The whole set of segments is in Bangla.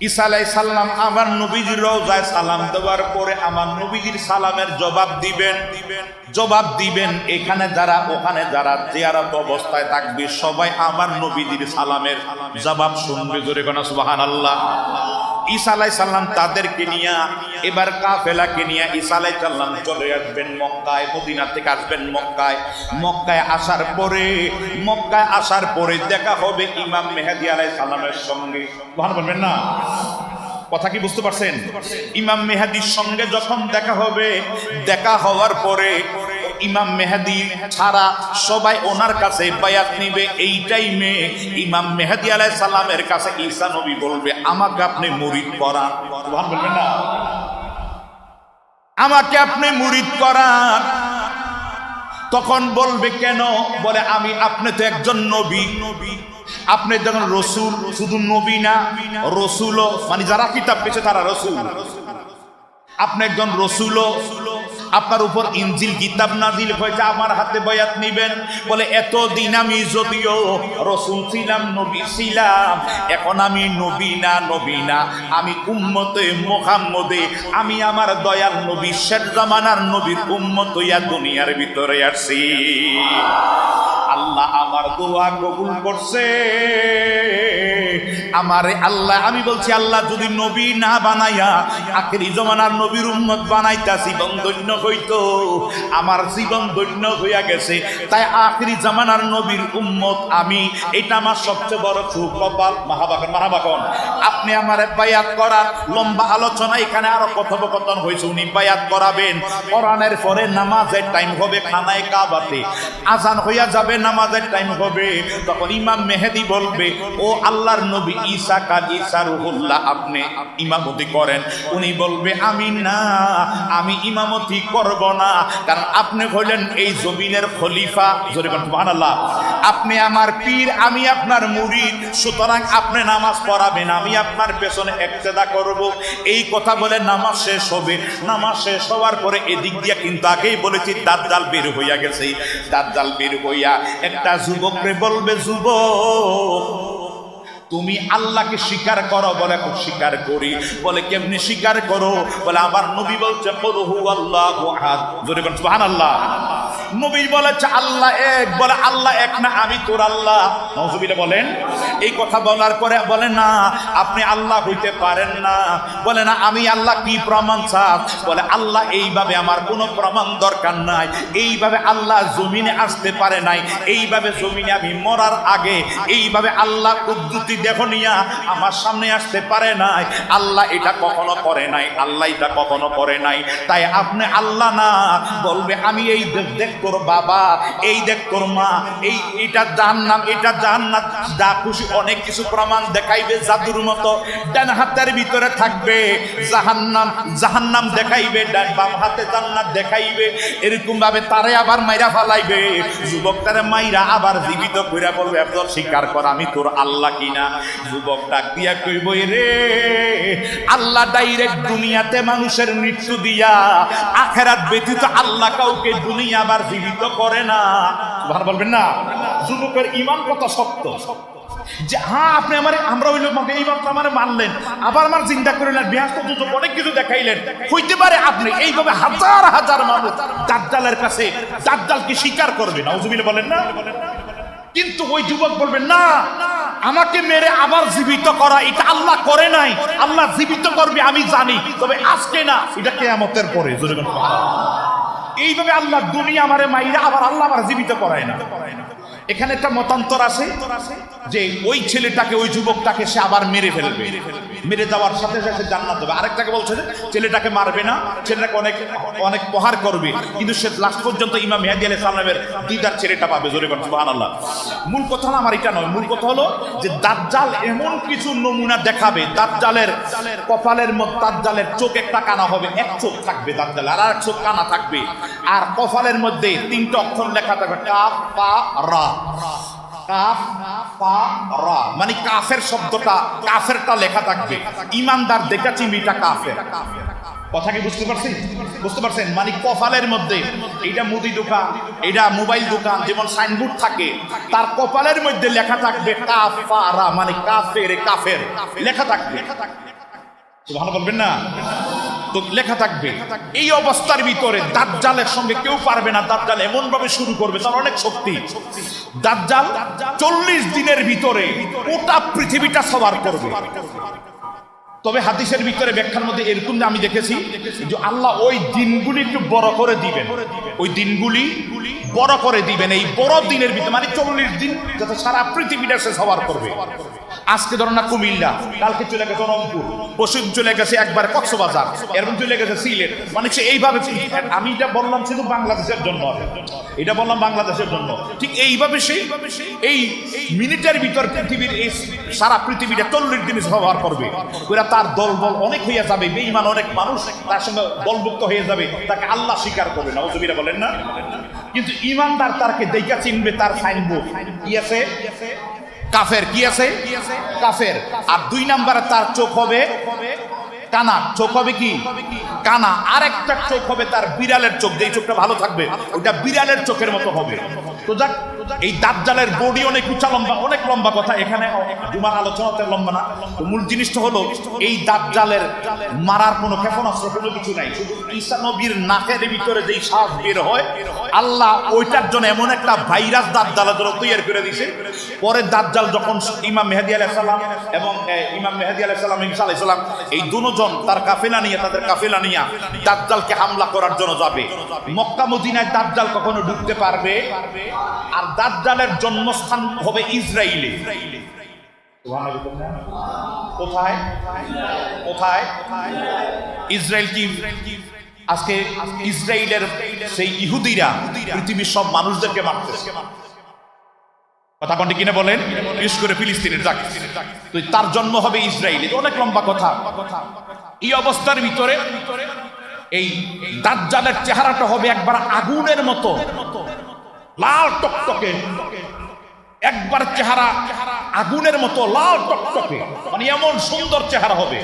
ঈসা আলাই সাল্লাম আমার নবীজির রওজায় সালাম দেওয়ার পরে আমার নবীজির সালামের জবাব দিবেন দিবেন, জবাব দিবেন। এখানে যারা, ওখানে যারা জিয়ারত অবস্থায় থাকবে, সবাই আমার নবীজির সালামের জবাব শুনবে। জোরে কোন সুবাহান আল্লাহ ঈসা আলাই সাল্লাম তাদেরকে নিয়ে এবার কাফেলাকে নিয়ে ঈসা আলাই সাল্লাম চলে আসবেন মক্কায়, মদিনা থেকে আসবেন মক্কায়। মক্কায় আসার পরে, মক্কায় আসার পরে দেখা হবে ইমাম মেহেদি আলাই সাল্লামের সঙ্গে। ভালো বলবেন না? কথা কি বুঝতে পারছেন? ইমাম মেহাদির সঙ্গে যখন দেখা হবে, দেখা হওয়ার পরে ইমাম মেহাদি ছাড়া সবাই ওনার কাছে বায়াত নিবে, এই টাইমে ইমাম মেহাদি আলাই সালামের কাছে ঈসা নবী বলবে, আমাকে আপনি মুরিদ ভালো বলবেন না। আমাকে আপনি মুরিদ করান। তখন বলবে, কেন? বলে, আমি, আপনি তো একজন নবী নবী। আপনি যখন রসুল, শুধু নবী না, রসুলও মানে যারা কিতাব পেয়েছে তারা রসুল। আপনি একজন রসুলও আপনার উপর ইঞ্জিল কিতাব নাজিল হয়েছে, আমার হাতে বয়াত নিবেন। বলে, এতদিন আমি যদিও রসুল ছিলাম, নবী ছিলাম, এখন আমি নবী না নবী না। আমি উম্মতে মোহাম্মদে, আমি আমার দয়াল নবী শেখ জামানার নবীর উম্মত হইয়া দুনিয়ার ভিতরে আসছি আল্লাহ আমার দোয়া কবুল করছে। আমারে আল্লাহ, আমি বলছি আল্লাহ, যদি নবী না বানাইয়া আখেরি জমানার নবীর উম্মত বানাইতা, জীবন ধন্য হইতো। আমার জীবন ধন্য হইয়া গেছে। তাই আখেরি জামানার নবীর উম্মত আমি, এটা আমার সবচেয়ে বড় সুকপাল মাহাবাকন মাহাবাকন আপনি আমার বায়াত করার লম্বা আলোচনা এখানে আরও কথোপকথন হয়েছে, উনি বায়াত করাবেন। কোরআনের পরে নামাজের টাইম হবে খানায় কাবাতে। আজান হইয়া যাবে নামাজের টাইম হবে, তখন ইমাম মেহেদি বলবে, ও আল্লাহর নবী ঈসা কাল ঈসা রুহুল্লাহ, আপনি ইমামতি করেন। উনি বলবে, আমি না, আমি ইমামতি করব না। কারণ আপনি হলেন এই জমিনের খলিফা। জরিমান সুবহানাল্লাহ। আপনি আমার পীর, আমি আপনার মুরিদ। সুতরাং আপনি নামাজ পড়াবেন, আমি আপনার পেছনে একতেদা করব। এই কথা বলে নামাজ শেষ হবে। নামাজ শেষ হওয়ার পরে এদিক দিয়ে কিন্তু আগেই বলেছি, দাজ্জাল বের হইয়া গেছে। দাঁত দাজ্জাল বের হইয়া একটা যুবকরে বলবে, যুবক, তুমি আল্লাহকে স্বীকার করো বলে খুব স্বীকার করি। বলে, কেমনি স্বীকার করো? বলে, আমার নবী বলছে আল্লাহ নবী বলেছে, আল্লাহ এক। বলে, আল্লাহ এক না, আমি তোর আল্লাহ। নজবিলে বলেন, এই কথা বলার পরে বলে, না, আপনি আল্লাহ হইতে পারেন না। বলে, না, আমি আল্লাহ কি প্রমাণ চাপ বলে, আল্লাহ এইভাবে আমার কোনো প্রমাণ দরকার নাই। এইভাবে আল্লাহ জমিনে আসতে পারে নাই। এইভাবে জমিনে আমি মরার আগে এইভাবে আল্লাহ উদ্ধতি দেখো নিয়া আমার সামনে আসতে পারে নাই। আল্লাহ এটা কখনো করে নাই। আল্লাহ এটা কখনো করে নাই। তাই আপনি আল্লাহ না বলবে, আমি এই দেখ তোর বাবা, এই দেখ তোর মা, এই এটা জাহান্নাম এটা জাহান্নাম। যা খুশি অনেক কিছু প্রমাণ দেখাইবে জাদুর মতো। ডান হাতের ভিতরে থাকবে জাহান্নাম জাহান্নাম দেখাইবে, ডান বাম হাতে জান্নাত দেখাইবে। এরকম ভাবে তারে আবার মাইরা ফালাইবে। যুবক তারে মাইরা আবার জীবিত কইরা বলবে একদম স্বীকার কর, আমি তোর আল্লাহ কিনা? যুবক ডাক দিয়া কইব রে, আল্লাহ ডাইরেক্ট দুনিয়াতে মানুষের মৃত্যু দিয়া, আখেরাত ব্যতীত আল্লাহ কাউকে দুনিয়া আবার জীবিত করে না। ভালো বলবেন না। যুবকের ইমান কত শক্ত? যে হ্যাঁ আপনি আমার, আমরা আমাকে এই আমার মানলেন আবার আমার চিন্তা বিহাস তো অনেক কিছু দেখাইলেন। হইতে পারে আপনি এইভাবে হাজার হাজার মানুষ কাছে স্বীকার করবেন নজুবিল বলেন না। কিন্তু ওই যুবক বলবেন, না, আমাকে মেরে আবার জীবিত করা, এটা আল্লাহ করে নাই। আল্লাহ জীবিত করবে, আমি জানি। তবে আজকে না, এটা কেয়ামতের পরে। এইভাবে আল্লাহ দুনিয়া আমারে মাইরা আবার আল্লাহ আমার জীবিত করায় না। এখানে একটা মতান্তর আছে যে ওই ছেলেটাকে, ওই যুবকটাকে সে আবার মেরে ফেলবে। মেরে দেওয়ার সাথে সাথে জান্নাত দেবে। আরেকটাকে বলছে যে ছেলেটাকে মারবে না, ছেলেটাকে অনেক অনেক প্রহার করবে। কিন্তু সে লাস্ট পর্যন্ত ইমাম মেহাদি আলাইহিস সালামের দিদার ছেলেটা পাবে। জোরে বলেন, সুবহানাল্লাহ। মূল কথা হলো আমার এটা নয়। মূল কথা হলো যে দাজ্জাল এমন কিছু নমুনা দেখাবে, দাজ্জালের কপালের মধ্যে, দাজ্জালের চোখ একটা কানা হবে। এক চোখ থাকবে দাজ্জাল, আর এক চোখ কানা থাকবে। আর কপালের মধ্যে তিনটা অক্ষর লেখা থাকবে কাফ পা, রা। মানে কাফের শব্দটা, কাফেরটা লেখা থাকবে। ইমানদার দেখা চিমিটা কাফের। কথা কি বুঝতে পারছেন? বুঝতে পারছেন? মানে কপালের মধ্যে, এইটা মুদি দোকান এটা মোবাইল দোকান, যেমন সাইনবোর্ড থাকে, তার কপালের মধ্যে লেখা থাকবে কাফারা মানে কাফের কাফের। লেখা থাকবে। ভালো বলবেন না? তো লেখা থাকবে, এই অবস্থার ভিতরে দাজ্জালের সঙ্গে কেউ পারবে না, দাজ্জাল এমন ভাবে শুরু করবে, তার অনেক শক্তি। দাজ্জাল চল্লিশ দিনের ভিতরে গোটা পৃথিবীটা সবার করবে। তবে হাদিসের ভিতরে ব্যাখ্যার মধ্যে এরকম আমি দেখেছি যে আল্লাহ ওই দিনগুলি একটু বড় করে দিবেন। ওই দিনগুলি বড় করে দিবেন, এই বড় দিনের ভিতরে মানে চল্লিশ দিন যাতে সারা পৃথিবীটা সে সবার করবে। আজকে ধরো না কুমিল্লা, কালকে চলে গেছে রংপুর পরশু চলে গেছে একবার কক্সবাজার, এরকম চলে গেছে সিলেট মানে সে এইভাবে আমি এটা বললাম শুধু বাংলাদেশের জন্য এটা বললাম বাংলাদেশের জন্য। ঠিক এইভাবে সেই এই মিনিটের ভিতর পৃথিবীর এই সারা পৃথিবীটা চল্লিশ দিন ব্যবহার করবে। ওরা তার দল বল অনেক হইয়া যাবে বেইমান অনেক মানুষ তার সঙ্গে দলভুক্ত হয়ে যাবে, তাকে আল্লাহ স্বীকার করবে না ওজবিরা বলেন না? কিন্তু ইমানদার তারকে দেখা চিনবে তার সাইনবোর্ড। কি আছে? কাফের কি আছে? কাফের। আর দুই নাম্বারে তার চোখ হবে কানা। চোখ হবে কি? কানা। আর একটা চোখ হবে তার বিড়ালের চোখ। যে চোখটা ভালো থাকবে ওটা বিড়ালের চোখের মতো হবে। তো যাক এই দাজ্জালের বডি অনেক উঁচা লম্বা, অনেক লম্বা কথা এখানে। জুমার আলোচনাতে লম্বা না। তো মূল জিনিসটা হলো, এই দাজ্জালের মারার কোনো ক্ষেপণাস্ত্র কোনো কিছু নাই। শুধু ঈসা নবীর নাকের ভিতরে যেই শ্বাস বের হয়, আল্লাহ ওইটার জন্য এমন একটা ভাইরাস দাজ্জালের জন্য তৈরি করে দিছে পরে দাজ্জাল যখন ইমাম মেহেদি আলাইহিস সালাম এবং ইমাম মেহেদি আলাইহিস সালাম, ঈসা আলাইহিস সালাম, এই দুজন তার কাফেলা নিয়ে, তাদের কাফেলা নিয়ে দাজ্জালকে হামলা করার জন্য যাবে। মক্কা মদিনায় দাজ্জাল কখনো ঢুকতে পারবে? আর দাজ্জালের জন্মস্থান হবে ইসরায়েলে ইসরায়েল কি? সেই কথা কিনে বলেন? করে ফিলিস্তিনের তার জন্ম হবে ইসরায়েল অনেক লম্বা কথা। এই অবস্থার ভিতরে এই দাজ্জালের চেহারাটা হবে একবার আগুনের মতো। লাল টকটকে। একবার চেহারা আগুনের মতো লাল টকটকে। মানে এমন সুন্দর চেহারা হবে।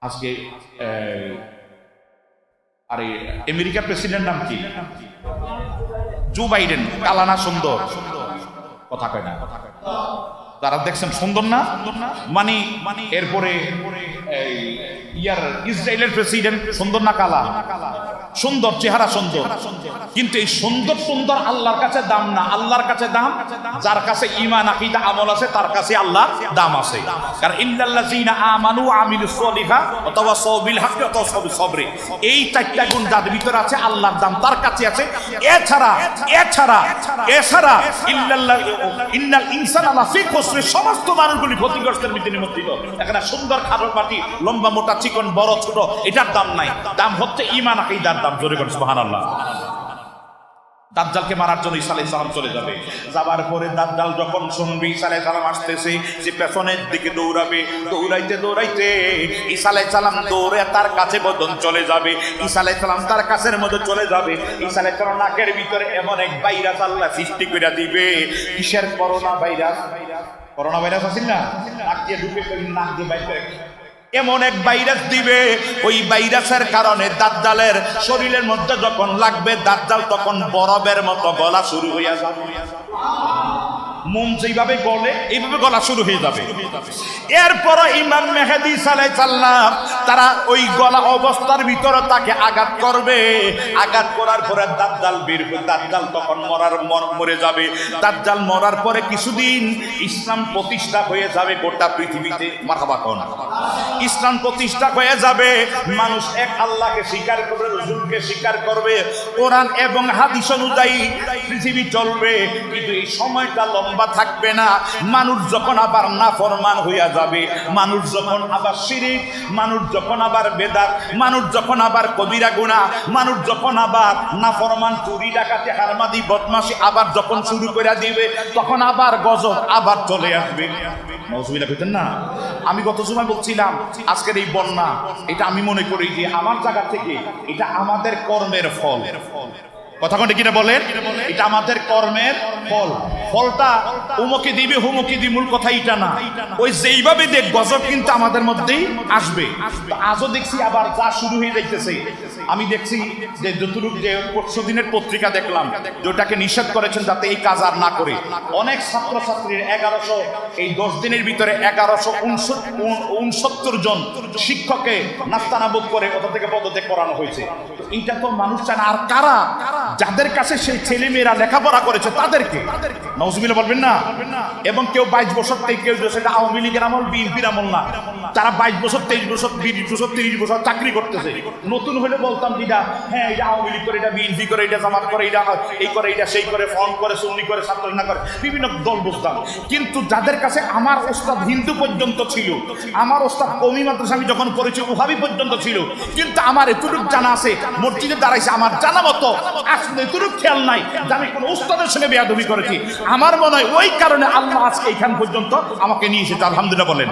আজকে আরে, আমেরিকার প্রেসিডেন্ট নাম কি? Joe Biden. কালানা সুন্দর? কথা কয় না। তারা দেখছেন সুন্দর না? মানে এরপরে ইয়ার ইসরায়েলের প্রেসিডেন্ট সুন্দর না কালা? সুন্দর চেহারা সুন্দর। কিন্তু এই সুন্দর সুন্দর আল্লাহর কাছে দাম না। আল্লাহর কাছে দাম, যার কাছে ইমান আকিদা, আমল আছে, তার কাছে আল্লাহ দাম আছে। কারণ ইল্লাল্লাযিনা আমানু আমিলুস সলিহা অথবা সবিল হাক্কি অথবা সবরে এই চারটা গুণ যার ভিতরে আছে, আল্লাহর দাম, তার কাছে আছে। এছাড়া এছাড়া এছাড়া ইল্লাল্লাহ, ইন্নাল ইনসানা লাফি খুসরি সমস্ত মানুষগুলি ক্ষতিগ্রস্তের মধ্যে নিমজ্জিত। এখানে সুন্দর খাবার পাটি লম্বা মোটা, চিকন, বড়, ছোট, এটার দাম নাই। দাম হচ্ছে ইমান আকিদার দাম জোরে করে সুবহানাল্লাহ। দাজ্জালকে মারার জন্য আলাইহিস সালাম চলে যাবে। যাবার পরে দাজ্জাল যখন শুনবে আলাইহিস সালাম আসতেছে, যে পেছনের দিকে দৌড়াবে, দৌড়াইতে দৌড়াইতে আলাইহিস সালাম দৌড়ে তার কাছে বদন চলে যাবে। আলাইহিস সালাম তার কাছের মধ্যে চলে যাবে। আলাইহিস সালাম নাকের ভিতরে এমন এক ভাইরাস আল্লাহ সৃষ্টি করে দিবে। কিসের করোনা ভাইরাস? করোনা ভাইরাস আছে না? নাক দিয়ে ঢুকে নাক দিয়ে বাইর এমন এক ভাইরাস দিবে, ওই ভাইরাসের কারণে দাজ্জালের শরীরের মধ্যে যখন লাগবে দাজ্জাল তখন বরফের মতো গলা শুরু হইয়া যাবে। মোম যেভাবে গলে এইভাবে গলা শুরু হয়ে যাবে। এরপর ইমাম মেহেদি সালাই সাল্লাম তারা ওই গলা অবস্থার ভিতরে তাকে আঘাত করবে। আঘাত করার পরে দাজ্জাল বের দাজ্জাল তখন মরার মর- মরে যাবে। দাজ্জাল মরার পরে কিছুদিন ইসলাম প্রতিষ্ঠা হয়ে যাবে গোটা পৃথিবীতে। মারহাবা কোন? ইসলাম প্রতিষ্ঠা হয়ে যাবে। মানুষ এক আল্লাহকে স্বীকার করবে রসুলকে স্বীকার করবে। কোরআন এবং হাদিস অনুযায়ী পৃথিবী চলবে। কিন্তু এই সময়টা লম্বা থাকবে না, মানুষ যখন আবার নাফরমান হইয়া যাবে, মানুষ যখন আবার শিরিক, মানুষ যখন আবার বেদাত, মানুষ যখন আবার কবিরা গুণা, মানুষ যখন আবার নাফরমান চুরি ডাকাতি হারমাদি বদমাসি আবার যখন শুরু করে দিবে, তখন আবার গজব আবার চলে আসবে। না? আমি গত সময় বলছিলাম, আজকের এই বন্যা, এটা আমি মনে করি যে আমার জায়গা থেকে এটা আমাদের কর্মের ফল। কথা কোনটা কিনা বলেন? এটা আমাদের কর্মের ফল। ফলটা উমকে দিবে, হুমকে দি মূল কথা এটা না। ওই যেইভাবে দেখ, গজব কিন্তু আমাদের মধ্যেই আসবে। আজও দেখছি আবার যা শুরু হয়ে যাইতেছে। আমি দেখছি যে যতটুকু যে পরশু দিনের পত্রিকা দেখলাম, যেটাকে নিষেধ করেছেন যাতে এই কাজ আর না করে। অনেক ছাত্রছাত্রীর এগারোশো, এই দশ দিনের ভিতরে এগারোশো উনসত্তর জন শিক্ষককে নাস্তানাবুদ করে ওটা থেকে পদত্যাগ করানো হয়েছে। তো এইটা তো মানুষ চায় না। আর কারা? যাদের কাছে সেই ছেলে মেয়েরা লেখাপড়া করেছে, তাদেরকে। নজমিলা বলবেন না? এবং কেউ বাইশ বছর থেকে কেউ সেটা আওয়ামী লীগের আমল, বিএনপির আমল না। তারা বাইশ বছর, তেইশ বছর, বিশ বছর, তিরিশ বছর চাকরি করতেছে। নতুন হলে বলতাম যেটা হ্যাঁ এটা আওয়ামী লীগ করে, এটা বিএনপি করে, এটা জামাত করে, এটা এই করে, এটা সেই করে, ফর্ম করে, সুন্নি করে ছাত্রনা করে, বিভিন্ন দল বুঝতাম। কিন্তু যাদের কাছে আমার ওস্তাদ হিন্দু পর্যন্ত ছিল, আমার ওস্তাদ কমি মাদ্রাসা, আমি যখন পড়েছি, উহাবি পর্যন্ত ছিল, কিন্তু আমার এতটুকু জানা আছে, মসজিদে দাঁড়াইছে, আমার জানা মতো খেয়াল নাই আমার মনে হয় ওই কারণে আল্লাহ আজকে এখান পর্যন্ত আমাকে নিয়ে এসেছে। আলহামদুলিল্লাহ বলেন।